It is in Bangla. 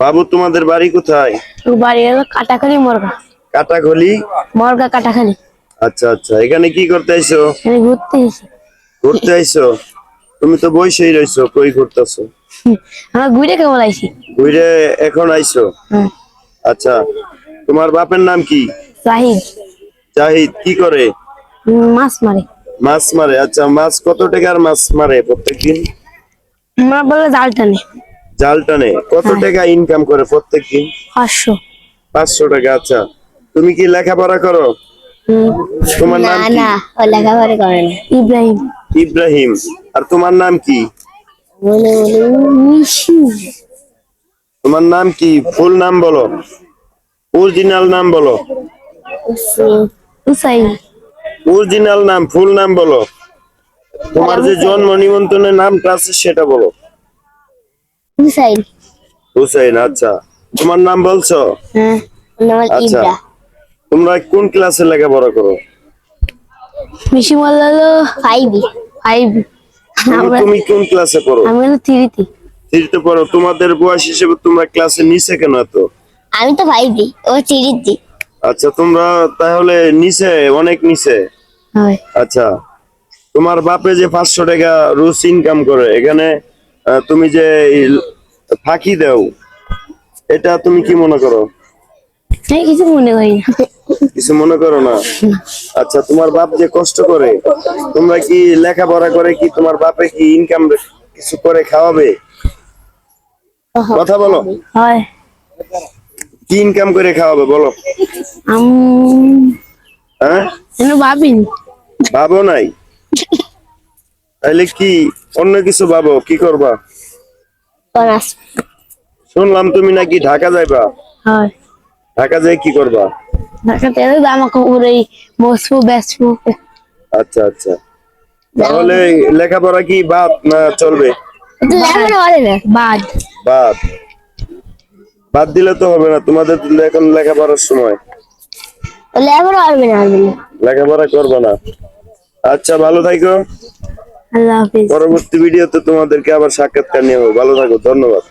বাবু তোমাদের বাড়ি কোথায়? বাড়ি হলো কাটাখালি মর্গা। কাটাখলি? মর্গা কাটাখালি। আচ্ছা আচ্ছা। এখানে কি করতে আইছো? এখানে ঘুরতে এসেছি। ঘুরতে আইছো? তুমি তো বসেই রইছো কই ঘুরতেছো? আমরা ঘুরে আইছি? ঘুরে এখন আইছো? হ্যাঁ। আচ্ছা। তোমার বাপের নাম কি? জাহিদ। জাহিদ কি করে? মাছ মারে। মাছ মারে। আচ্ছা মাছ কত টাকার মাছ মারে প্রত্যেকদিন? আমরা বলে জাল টানে। জাল টানে কত টাকা ইনকাম করে প্রত্যেকদিন? পাঁচশো। পাঁচশো টাকা আচ্ছা। তুমি কি লেখাপড়া করো? তোমার নাম কি? ও লেখাপড়া করে না। ইব্রাহিম। ইব্রাহিম। আর তোমার নাম কি? তোমার নাম কি? ফুল নাম বলো। অরিজিনাল নাম বলো। অরিজিনাল নাম ফুল নাম বলো। তোমার যে জন্ম নিমন্ত্রণের নামটা আছে সেটা বলো। উসাইন হুসাইন আচ্ছা। তোমার নাম বলছো? হ্যাঁ নাম আচ্ছা। তোমরা কোন ক্লাসে লেখাপড়া করো? মিশু বলল হলো ফাইভ ফাইভ তুমি কোন ক্লাসে পড়ো? আমি হলো থ্রিতে থ্রিতে পড়ো। তোমাদের বয়স হিসেবে তোমরা ক্লাসে নিচে কেন এত? আমি তো ফাইভ দি ও থ্রিতে আচ্ছা তোমরা তাহলে নিচে অনেক নিচে। হয়। আচ্ছা। তোমার বাপে যে পাঁচশো টাকা রোজ ইনকাম করে এখানে তুমি যে ফাঁকি দাও এটা তুমি কি মনে করো? কিছু মনে করি না। কিছু মনে করো না? আচ্ছা তোমার বাপ যে কষ্ট করে তোমরা কি লেখাপড়া করে কি তোমার বাপে কি ইনকাম কিছু করে খাওয়াবে? কথা বলো। হয়। কি ইনকাম করে খাওয়াবে বলো। আমি হ্যাঁ? ভাবিনি। ভাবো নাই? তাহলে কি অন্য কিছু ভাবো? কি করবা? শুনলাম তুমি নাকি ঢাকা যাইবা। হয়। ঢাকা যাই কি করবা? ঢাকাতে আমাকে ওই বসবো বেসবো আচ্ছা আচ্ছা। তাহলে লেখাপড়া কি বাদ না চলবে? বাদ বাদ। বাদ। দিলে তো হবে না তোমাদের এখন লেখাপড়ার সময়। না লেখাপড়া করবে না। আচ্ছা ভালো থাকো আল্লাহ হাফিজ। পরবর্তী ভিডিওতে তোমাদেরকে আবার সাক্ষাৎকার নিয়ে হবে ভালো থাকো ধন্যবাদ।